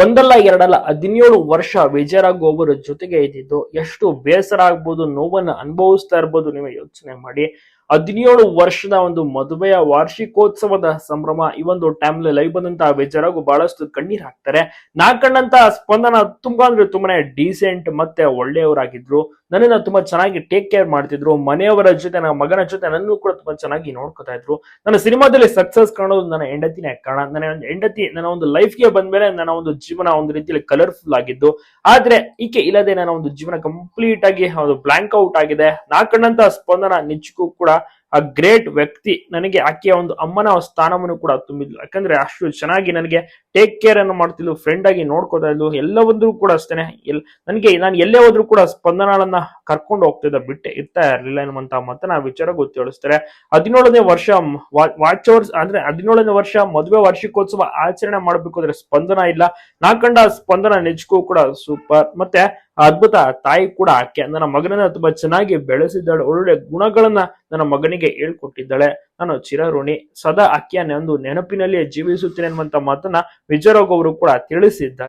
ಒಂದಲ್ಲ ಎರಡಲ್ಲ ಹದಿನೇಳು ವರ್ಷ ವಿಜಯರಾಘು ಜೊತೆಗೆ ಇದ್ದಿದ್ದು ಎಷ್ಟು ಬೇಸರ ಆಗ್ಬೋದು, ನೋವನ್ನ ಅನುಭವಿಸ್ತಾ ಇರ್ಬೋದು ನೀವು ಯೋಚನೆ ಮಾಡಿ. ಹದಿನೇಳು ವರ್ಷದ ಒಂದು ಮದುವೆಯ ವಾರ್ಷಿಕೋತ್ಸವದ ಸಂಭ್ರಮ, ಈ ಒಂದು ಟೈಮ್ಲಿ ಲೈವ್ ಬಂದಂತಹ ಬೇಜಾರಾಗು ಬಹಳಷ್ಟು ಕಣ್ಣೀರ್ ಹಾಕ್ತಾರೆ. ನಾ ಕಂಡಂತ ಸ್ಪಂದನ ತುಂಬಾ ಅಂದ್ರೆ ತುಂಬಾನೇ ಡೀಸೆಂಟ್ ಮತ್ತೆ ಒಳ್ಳೆಯವರಾಗಿದ್ರು. ನನ್ನನ್ನ ತುಂಬಾ ಚೆನ್ನಾಗಿ ಟೇಕ್ ಕೇರ್ ಮಾಡ್ತಿದ್ರು, ಮನೆಯವರ ಜೊತೆ, ನನ್ನ ಮಗನ ಜೊತೆ ನನ್ನನ್ನು ಕೂಡ ತುಂಬಾ ಚೆನ್ನಾಗಿ ನೋಡ್ಕೊತಾ ಇದ್ರು. ನನ್ನ ಸಿನಿಮಾದಲ್ಲಿ ಸಕ್ಸಸ್ ಕಾಣೋದು ನನ್ನ ಹೆಂಡತಿನೇ ಕಾರಣ. ನನ್ನ ಹೆಂಡತಿ ನನ್ನ ಒಂದು ಲೈಫ್ಗೆ ಬಂದ್ಮೇಲೆ ನನ್ನ ಒಂದು ಜೀವನ ಒಂದು ರೀತಿಯಲ್ಲಿ ಕಲರ್ಫುಲ್ ಆಗಿದ್ದು, ಆದ್ರೆ ಈಕೆ ಇಲ್ಲದೆ ನನ್ನ ಒಂದು ಜೀವನ ಕಂಪ್ಲೀಟ್ ಆಗಿ ಒಂದು ಬ್ಲಾಂಕ್ ಔಟ್ ಆಗಿದೆ. ನಾ ಕಂಡಂತ ಸ್ಪಂದನ ನಿಜಕ್ಕೂ ಕೂಡ ಆ ಗ್ರೇಟ್ ವ್ಯಕ್ತಿ ನನಗೆ ಆಕೆಯ ಒಂದು ಅಮ್ಮನ ಸ್ಥಾನವನ್ನು ಕೂಡ ತುಂಬಿದ್ಲು. ಯಾಕಂದ್ರೆ ಅಷ್ಟು ಚೆನ್ನಾಗಿ ನನಗೆ ಟೇಕ್ ಕೇರ್ ಅನ್ನು ಮಾಡ್ತಿದ್ಲು ಫ್ರೆಂಡ್ ಆಗಿ ನೋಡ್ಕೋತಾ ಇದ್ಲು ಎಲ್ಲವಂದ್ರೂ ಕೂಡ ಅಷ್ಟೇನೆ. ಎಲ್, ನನಗೆ ನಾನು ಎಲ್ಲೇ ಹೋದ್ರೂ ಕೂಡ ಸ್ಪಂದನಾಳನ್ನ ಕರ್ಕೊಂಡು ಹೋಗ್ತಿದ್ದ ಬಿಟ್ಟೆ. ಇರ್ತಾ ಇರಲಿಲ್ಲ ಎನ್ನುವಂತ ಮಾತನ್ನ ವಿಚಾರ ಗೊತ್ತೇಳಿಸ್ತಾರೆ. ಹದಿನೇಳನೇ ವರ್ಷ ವಾಚ್ ಅವರ್ಸ್ ಅಂದ್ರೆ ಹದಿನೇಳನೇ ವರ್ಷ ಮದುವೆ ವಾರ್ಷಿಕೋತ್ಸವ ಆಚರಣೆ ಮಾಡಬೇಕು ಅಂದ್ರೆ ಸ್ಪಂದನ ಇಲ್ಲ. ನಾ ಕಂಡ ಸ್ಪಂದನ ನಿಜಕ್ಕೂ ಕೂಡ ಸೂಪರ್ ಮತ್ತೆ ಅದ್ಭುತ ತಾಯಿ ಕೂಡ ಆಕೆ ನನ್ನ ಮಗನನ್ನ ತುಂಬಾ ಚೆನ್ನಾಗಿ ಬೆಳೆಸಿದ್ದಾಳೆ ಒಳ್ಳೆ ಗುಣಗಳನ್ನ ನನ್ನ ಮಗನಿಗೆ ಹೇಳ್ಕೊಟ್ಟಿದ್ದಾಳೆ. ನಾನು ಚಿರಋಣಿ, ಸದಾ ಆಕೆಯ ಒಂದು ನೆನಪಿನಲ್ಲಿ ಜೀವಿಸುತ್ತೇನೆ ಅನ್ನುವಂತ ಮಾತನ್ನ ವಿಜಯರಾಘ್ ಅವರು ಕೂಡ ತಿಳಿಸಿದ್ದಾರೆ.